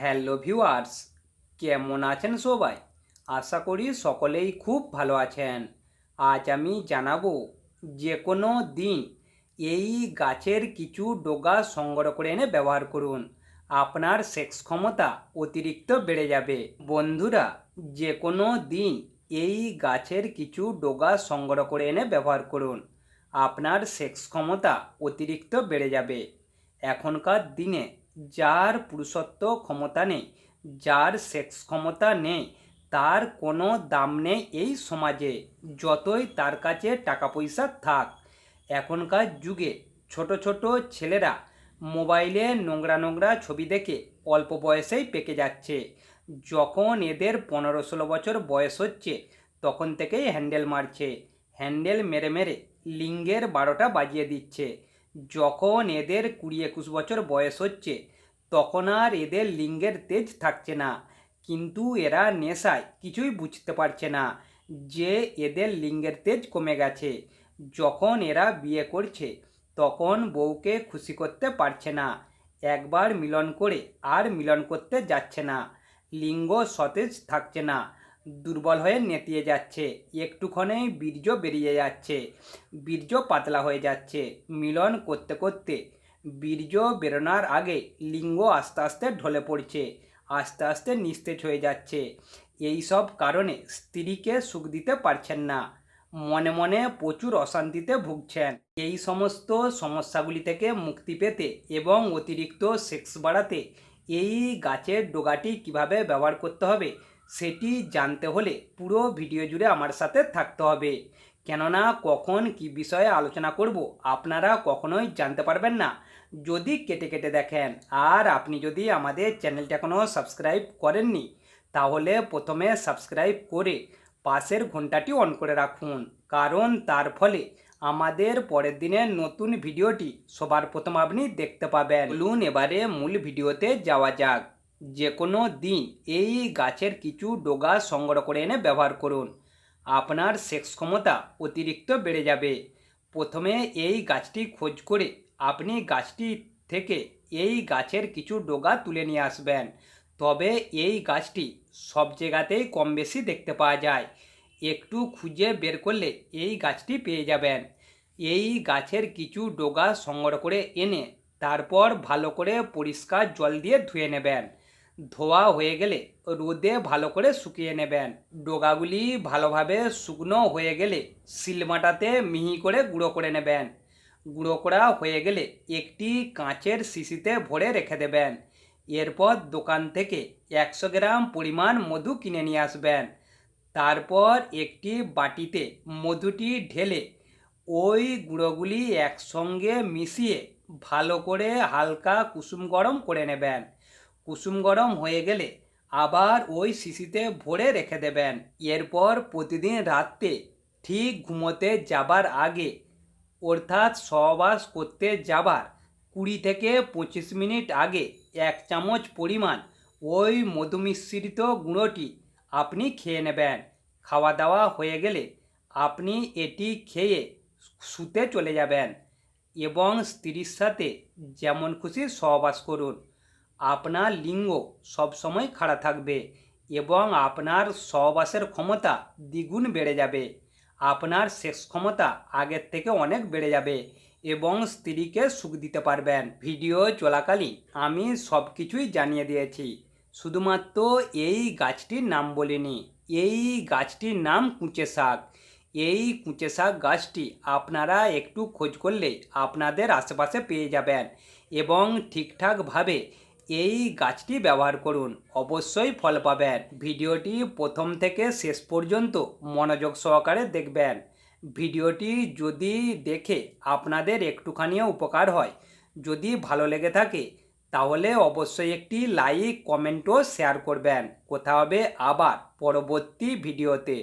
Hello viewers, কেমন আছেন সবাই? আশা করি সকলেই খুব ভালো আছেন। আজ আমি জানাব যে কোনো দিন এই গাছের কিছু ডোগা সংগ্রহ করে এনে ব্যবহার করুন। আপনার সেক্স ক্ষমতা অতিরিক্ত বেড়ে যাবে। বন্ধুরা যে কোনো দিন এই গাছের কিছু ডোগা সংগ্রহ করে এনে ব্যবহার করুন। আপনার সেক্স ক্ষমতা অতিরিক্ত বেড়ে যাবে। এখনকার দিনে যার পুরুষত্ব ক্ষমতা নেই, যার সেক্স ক্ষমতা নেই, তার কোনো দাম নেই এই সমাজে, যতই তার কাছে টাকা পয়সা থাক। এখনকার যুগে ছোট ছোট ছেলেরা মোবাইলে নোংরা নোংরা ছবি দেখে অল্প বয়সেই পেকে যাচ্ছে। যখন এদের পনেরো ষোলো বছর বয়স হচ্ছে, তখন থেকেই হ্যান্ডেল মারছে। হ্যান্ডেল মেরে মেরে লিঙ্গের বারোটা বাজিয়ে দিচ্ছে। যখন এদের কুড়ি একুশ বছর বয়স হচ্ছে তখন আর এদের লিঙ্গের তেজ থাকছে না। কিন্তু এরা নেশায় কিছুই বুঝতে পারছে না যে এদের লিঙ্গের তেজ কমে গেছে। যখন এরা বিয়ে করছে, তখন বউকে খুশি করতে পারছে না। একবার মিলন করে আর মিলন করতে যাচ্ছে না। লিঙ্গ সতেজ থাকছে না, দুর্বল হয়ে নেতিয়ে যাচ্ছে একটুক্ষণেই বীর্য বেরিয়ে যাচ্ছে, বীর্য পাতলা হয়ে যাচ্ছে। মিলন করতে করতে বীর্য বেরোনোর আগে লিঙ্গ আস্তে আস্তে ঢলে পড়ছে, আস্তে আস্তে নিস্তেজ হয়ে যাচ্ছে। এই সব কারণে স্ত্রীকে সুখ দিতে পারছেন না। মনে মনে প্রচুর অশান্তিতে ভুগছেন। এই সমস্ত সমস্যাগুলি থেকে মুক্তি পেতে এবং অতিরিক্ত সেক্স বাড়াতে এই গাছের ডোগাটি কীভাবে ব্যবহার করতে হবে, সেটি জানতে হলে পুরো ভিডিও জুড়ে আমার সাথে থাকতে হবে। কেননা কখন কি বিষয়ে আলোচনা করব আপনারা কখনোই জানতে পারবেন না। যদি কেটে কেটে দেখেন, আর আপনি যদি আমাদের চ্যানেলটা এখনও সাবস্ক্রাইব করেননি, তাহলে প্রথমে সাবস্ক্রাইব করে পাশের ঘন্টাটি অন করে রাখুন, কারণ তার ফলে আমাদের পরের দিনের নতুন ভিডিওটি সবার প্রথম আপনি দেখতে পাবেন। বলুন এবারে মূল ভিডিওতে যাওয়া যাক। যে কোনো দিন এই গাছের কিছু ডোগা সংগ্রহ করে এনে ব্যবহার করুন। আপনার সেক্স ক্ষমতা অতিরিক্ত বেড়ে যাবে। প্রথমে এই গাছটি খোঁজ করে আপনি গাছটি থেকে এই গাছের কিছু ডোগা তুলে নিয়ে আসবেন। তবে এই গাছটি সব জায়গাতেই কম বেশি দেখতে পাওয়া যায়। একটু খুঁজে বের করলে এই গাছটি পেয়ে যাবেন। এই গাছের কিছু ডোগা সংগ্রহ করে এনে তারপর ভালো করে পরিষ্কার জল দিয়ে ধুয়ে নেবেন। ধোয়া হয়ে গেলে রোদে ভালো করে শুকিয়ে নেবেন। ডোগাগুলি ভালোভাবে শুকনো হয়ে গেলে শিলমাটাতে মিহি করে গুঁড়ো করে নেবেন। গুঁড়ো করা হয়ে গেলে একটি কাঁচের শিশিতে ভরে রেখে দেবেন। এরপর দোকান থেকে একশো গ্রাম পরিমাণ মধু কিনে নিয়ে আসবেন। তারপর একটি বাটিতে মধুটি ঢেলে ওই গুঁড়োগুলি একসঙ্গে মিশিয়ে ভালো করে হালকা কুসুম গরম করে নেবেন। কুসুম গরম হয়ে গেলে আবার ওই শিশিতে ভরে রেখে দেবেন। এরপর প্রতিদিন রাত্রে ঠিক ঘুমোতে যাবার আগে, অর্থাৎ সহবাস করতে যাবার কুড়ি থেকে পঁচিশ মিনিট আগে এক চামচ পরিমাণ ওই মধুমিশ্রিত গুঁড়োটি আপনি খেয়ে নেবেন। খাওয়া দাওয়া হয়ে গেলে আপনি এটি খেয়ে শুতে চলে যাবেন এবং স্ত্রীর সাথে যেমন খুশি সহবাস করুন। আপনার লিঙ্গ সবসময় খাড়া থাকবে এবং আপনার সহবাসের ক্ষমতা দ্বিগুণ বেড়ে যাবে। আপনার সেক্স ক্ষমতা আগের থেকে অনেক বেড়ে যাবে এবং স্ত্রীকে সুখ দিতে পারবেন। ভিডিও চলাকালীন আমি সব কিছুই জানিয়ে দিয়েছি। শুধুমাত্র এই গাছটির নাম বলিনি, এই গাছটির নাম কুঁচে শাক। এই কুঁচে শাক গাছটি আপনারা একটু খোঁজ করলে আপনাদের আশেপাশে পেয়ে যাবেন এবং ঠিকঠাকভাবে এই গাছটি ব্যবহার করুন। অবশ্যই ফল পাবেন। ভিডিওটি প্রথম থেকে শেষ পর্যন্ত মনোযোগ সহকারে দেখবেন। ভিডিওটি যদি দেখে আপনাদের একটুখানিও উপকার হয়, যদি ভালো লেগে থাকে, তাহলে অবশ্যই একটি লাইক কমেন্টও শেয়ার করবেন। কোথা হবে আবার পরবর্তী ভিডিওতে।